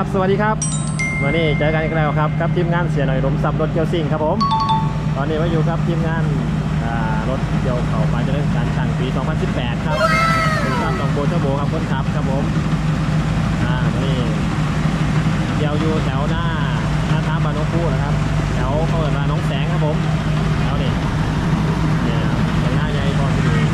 ับสวัสดีครับวันนี้เจอกันอีกแล้วครับกับทีมงานเสียหน่อยลมซับรถเกียวซิ่งครับผม ตอนนี้มาอยู่กับทีมงานรถเกียวเขามาจะเริ่มการช่งปี 2018 ครับเป็นตั้มหนองโบเทโบครับคนขับครับผมอ่านนี้เกียวอยู่แถวหน้าหน้าท้าบานนกคู่นะครับแถวเขาเอิดมาน้องแสงครับผมแถวนี้เนี่ยครับแถวหน้าใหญ่พอที่ดี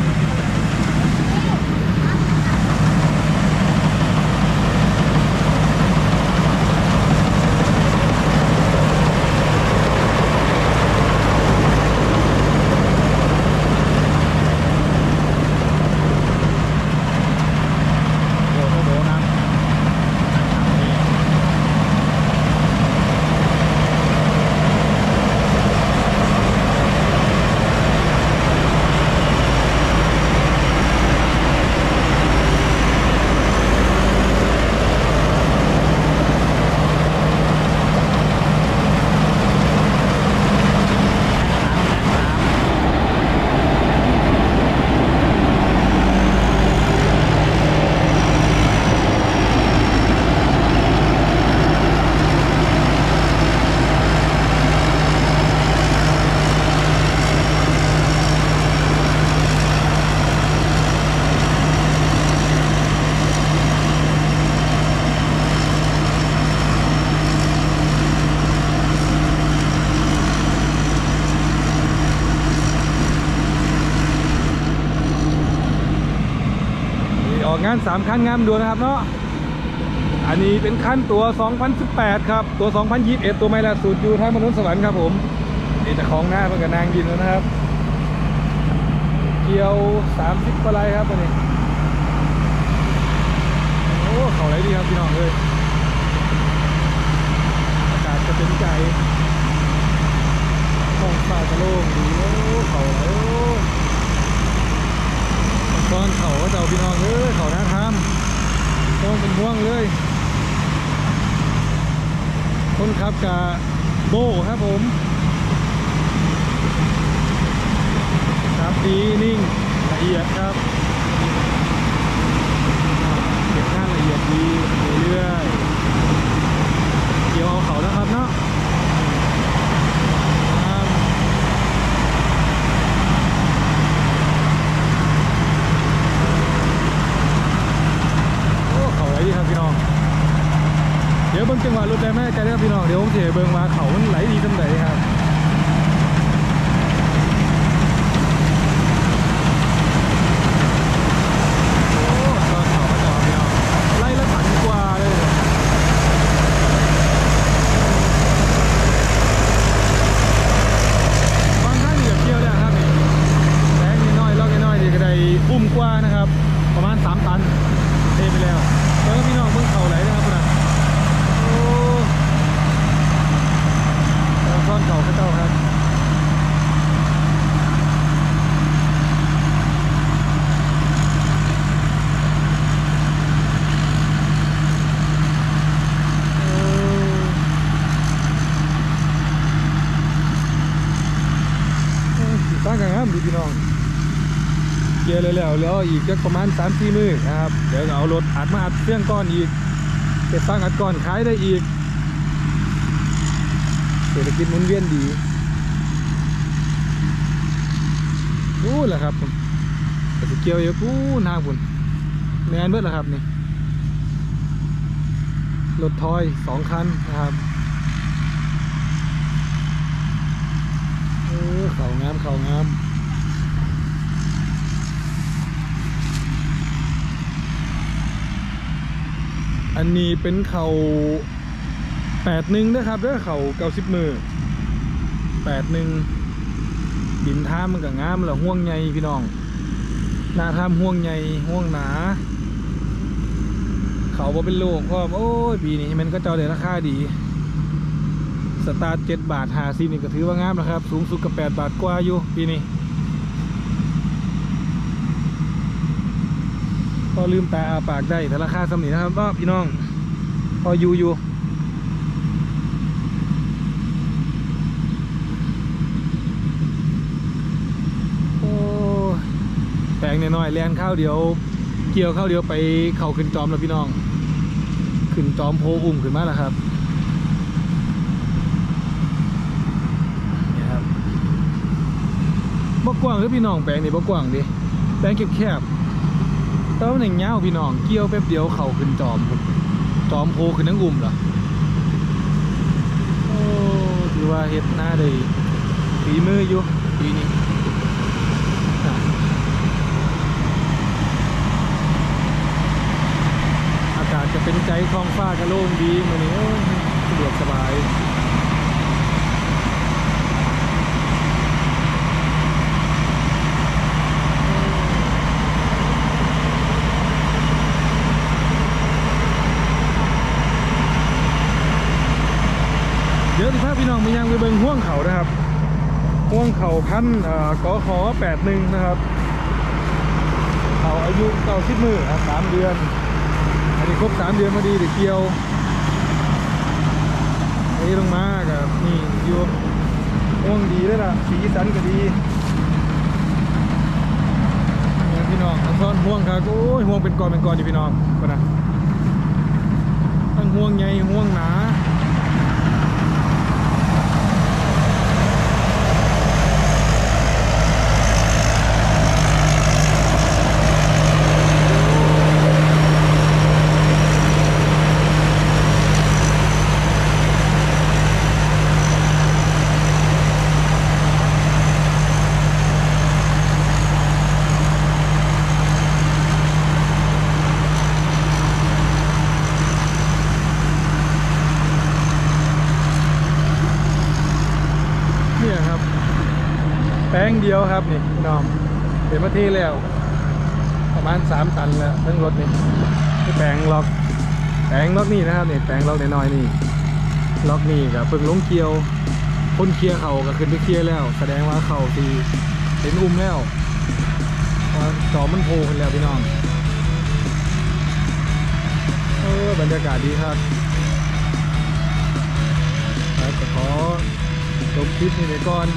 โบโทโบครับครับนี่สามแสนสาม นี่ ออกงาน3คันงามดูนะครับเนาะอันนี้เป็นคันตัว 2018 ครับ ตัว 2021 ตัวไม่ล่าสุดอยู่ทางมนุษย์สวรรค์ครับผมนี่แต่ของหน้ามันกับนางดินแล้วนะครับ เกี่ยว 30กว่าไรครับตัวนี้โอ้เขาไรดีครับพี่น้องเลยอากาศจะเป็นใจห้องฟ้ากระโล่งดีโอ้เขาไหล อนเขาก็จะเอาพี่น้องเอ้ยเขาหน้าทำต้องเป็นห่วงเลย คนขับกะโบครับผมครับดีนิ่งละเอียดครับอ่าเก็บงานละเอียดดีเรื่อยๆเกี่ยวเอาเขาแล้วครับเนาะครับ โอ้เขาไหลดีครับพี่น้อง เดี๋ยวเบิ่ งจังหวะรถได้ไหมไกลครับพี่น้องเดี๋ยวผมเทเบิงมาเขามันไหลดีจังไหนครับ โอ้ตอนเขาก็จะเอาพี่น้องไล่ละพันกว่าเลย บางท่านเหยียบเที่ยวเนี่ยครับนี่แรงนิดหน้อยลอกนิดหน้อยดีก็ได้อุ้มกว่านะครับ ประมาณ 3 ตันเทไปแล้วแล้วก็พี่น้องเพิ่งเข่าไหลนะครับคุณนะโอ้แล้วซ่อนเข่าเข้าเจ้าครับโอ้เอ้ยสิสร้างกันครับดี พี่น้องเกียร์เลแล้วแล้วอีกจักประมาณ3 4มือนะครับเดี๋ยวเอารถอัดมาอัดเครื่องก้อนอีกเก็บตั้งอัดก้อนขายได้อีกเศรษฐกิจมุนเวียนดีนู่นแหละครับผมเกี่ยวอยู่ปูนางพุ่นแมนเบิดแล้วครับนี่รถทอยสองคันนะครับเออเขางามเขางาม อันนี้เป็นเขาแปดหนึ่งนะครับเด้อเขาเก้าสิบมือแปดหนึ่งบินท่ามันก็งามแล้วห่วงใหญ่พี่น้อง หน้าท่ามห่วงใหญ่ห่วงหนา เขาบ่เป็นโลกเพราะว่าโอ้ยปีนี้มันก็เจ้าได้ราคาดี สตาร์ทเจ็ดบาทหาซีนี่ก็ถือว่างามนะครับ สูงสุดกับแปดบาทกว่าอยู่ปีนี้ พอลืมตาอาปากได้แต่ราคาสำนีนะครับก็พี่น้อง พออยู่อยู่โอ้แปลงน้อยๆแลนข้าวเดียว เกี่ยวข้าวเดียวไปเข่าขึ้นจอมแล้วพี่น้อง ขึ้นจอมโพอุ้มขึ้นมาแล้วครับนี่ครับบ่กว้างหรือพี่น้องแปลงนี่บ่กว้างดิแปลงแคบๆ ต่ว่าหนึ่งเงาพี่น้อง เกี่ยวแป๊บเดียวเข่าขึ้นจอมจอมโพขึ้นทั้งอุ้มเหรอโอ้ถือว่าเฮ็ดหน้าได้ฝีมืออยู่ปีนี้อะอากาศจะเป็นใจคลองฟ้าก็โล่งดีมื้อนี้โอ้ยสะดวกสบาย เดี๋ยวสิพาพี่น้องมายังไปเบิงห่วงเขานะครับห่วงเขาพันเอ่อกขอ81นะครับเขาอายุ90มือครับ3เดือน อันนี้ครบ3เดือนพอดีเดี๋ยวเกี่ยวอันนี้ลงมากับนี่อยู่ห่วงดีเลยล่ะสีสันก็ดีพี่น้องทั้งซ้อนห่วงครับโอ้ยห่วงเป็นกอนเป็นกอนอยู่พี่น้องก็นะทั้งห่วงใหญ่ห่วงหนา แป้งเดียวครับนี่พี่น้องเดี๋ยวมาเทแล้ว ประมาณสามตันแล้วเรื่องรถนี่แปลงล็อกแปลงล็อกนี่นะครับนี่แปลงล็อกน้อยๆนี่ล็อกนี่กับเพิ่งลงเกียวพ่นเคียร์เขาก็ขึ้นไปเคียร์แล้ว แสดงว่าเขาทีเป็นอุ้มแล้วจอมันโผล่ขึ้นแล้วพี่น้องเออบรรยากาศดีครับแล้วก็ขอจบคลิปนี้ไปก่อน